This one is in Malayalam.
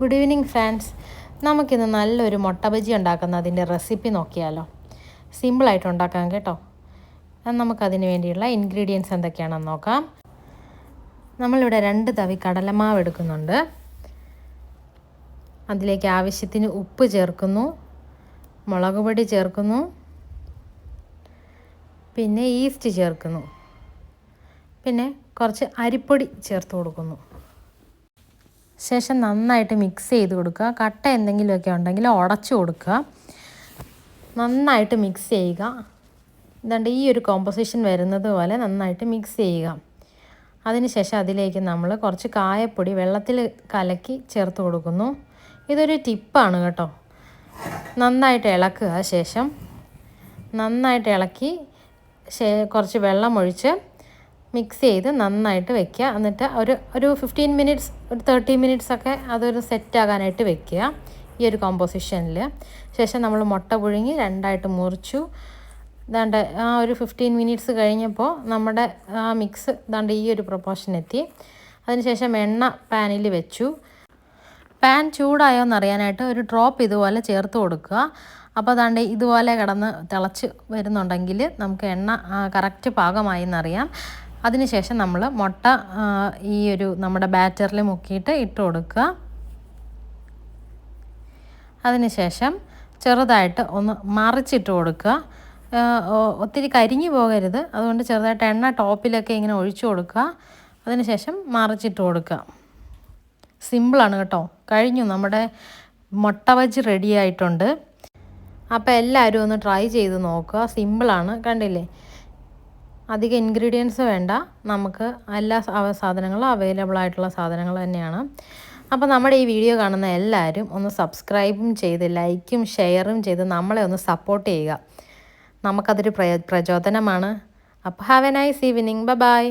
ഗുഡ് ഈവനിങ് ഫ്രണ്ട്സ് നമുക്കിന്ന് നല്ലൊരു മുട്ട ബജി ഉണ്ടാക്കുന്നതിന്റെ റെസിപ്പി നോക്കിയാലോ. സിമ്പിളായിട്ട് ഉണ്ടാക്കാം കേട്ടോ. നമുക്കതിന് വേണ്ടിയുള്ള ഇൻഗ്രീഡിയൻസ് എന്തൊക്കെയാണെന്ന് നോക്കാം. നമ്മളിവിടെ രണ്ട് തവി കടലമാവ് എടുക്കുന്നുണ്ട്. അതിലേക്ക് ആവശ്യത്തിന് ഉപ്പ് ചേർക്കുന്നു. മുളക് പൊടി ചേർക്കുന്നു. പിന്നെ ഈസ്റ്റ് ചേർക്കുന്നു. പിന്നെ കുറച്ച് അരിപ്പൊടി ചേർത്ത് കൊടുക്കുന്നു. ശേഷം നന്നായിട്ട് മിക്സ് ചെയ്ത് കൊടുക്കുക. കട്ട എന്തെങ്കിലുമൊക്കെ ഉണ്ടെങ്കിൽ ഉടച്ചു കൊടുക്കുക. നന്നായിട്ട് മിക്സ് ചെയ്യുക. എന്താണ്ട് ഈ ഒരു കോമ്പസിഷൻ വരുന്നത് പോലെ നന്നായിട്ട് മിക്സ് ചെയ്യുക. അതിനുശേഷം അതിലേക്ക് നമ്മൾ കുറച്ച് കായപ്പൊടി വെള്ളത്തിൽ കലക്കി ചേർത്ത് കൊടുക്കുന്നു. ഇതൊരു ടിപ്പാണ് കേട്ടോ. നന്നായിട്ട് ഇളക്കുക ശേഷം. നന്നായിട്ട് ഇളക്കി കുറച്ച് വെള്ളം ഒഴിച്ച് മിക്സ് ചെയ്ത് നന്നായിട്ട് വെക്കുക. എന്നിട്ട് ഒരു ഒരു ഫിഫ്റ്റീൻ മിനിറ്റ്സ് ഒരു തേർട്ടി മിനിറ്റ്സ് ഒക്കെ അതൊരു സെറ്റ് ആകാനായിട്ട് വെക്കുക ഈ ഒരു കോമ്പോസിഷനിൽ ശേഷം നമ്മൾ മുട്ട പുഴുങ്ങി രണ്ടായിട്ട് മുറിച്ചു. ഇതാണ്ട് ആ ഒരു ഫിഫ്റ്റീൻ മിനിറ്റ്സ് കഴിഞ്ഞപ്പോൾ നമ്മുടെ ആ മിക്സ് ഇതാണ്ട് ഈ ഒരു പ്രൊപ്പോർഷൻ എത്തി. അതിനുശേഷം എണ്ണ പാനിൽ വെച്ചു. പാൻ ചൂടായോ എന്നറിയാനായിട്ട് ഒരു ഡ്രോപ്പ് ഇതുപോലെ ചേർത്ത് കൊടുക്കുക. അപ്പോൾ അതാണ്ട് ഇതുപോലെ കിടന്ന് തിളച്ച് വരുന്നുണ്ടെങ്കിൽ നമുക്ക് എണ്ണ കറക്റ്റ് പാകമായി എന്നറിയാം അതിനുശേഷം നമ്മൾ മുട്ട ഈ ഒരു നമ്മുടെ ബാറ്ററിൽ മുക്കിയിട്ട് ഇട്ട് കൊടുക്കുക. അതിനുശേഷം ചെറുതായിട്ട് ഒന്ന് മറിച്ചിട്ട് കൊടുക്കുക. ഒത്തിരി കരിഞ്ഞു പോകരുത്. അതുകൊണ്ട് ചെറുതായിട്ട് എണ്ണ ടോപ്പിലൊക്കെ ഇങ്ങനെ ഒഴിച്ചു കൊടുക്കുക. അതിനുശേഷം മറിച്ചിട്ട് കൊടുക്കുക. സിമ്പിളാണ് കേട്ടോ. കഴിഞ്ഞു. നമ്മുടെ മുട്ട വജ് റെഡി ആയിട്ടുണ്ട്. അപ്പോൾ എല്ലാവരും ഒന്ന് ട്രൈ ചെയ്ത് നോക്കുക. സിമ്പിളാണ്. കണ്ടില്ലേ? അധികം ഇൻഗ്രീഡിയൻസ് വേണ്ട. നമുക്ക് എല്ലാ സാധനങ്ങളും അവൈലബിൾ ആയിട്ടുള്ള സാധനങ്ങൾ തന്നെയാണ്. അപ്പോൾ നമ്മുടെ ഈ വീഡിയോ കാണുന്ന എല്ലാവരും ഒന്ന് സബ്സ്ക്രൈബും ചെയ്ത് ലൈക്കും ഷെയറും ചെയ്ത് നമ്മളെ ഒന്ന് സപ്പോർട്ട് ചെയ്യുക. നമുക്കതൊരു പ്രചോദനമാണ്. അപ്പോൾ ഹാവ് എ നൈസ് ഈവനിങ് ബ ബൈ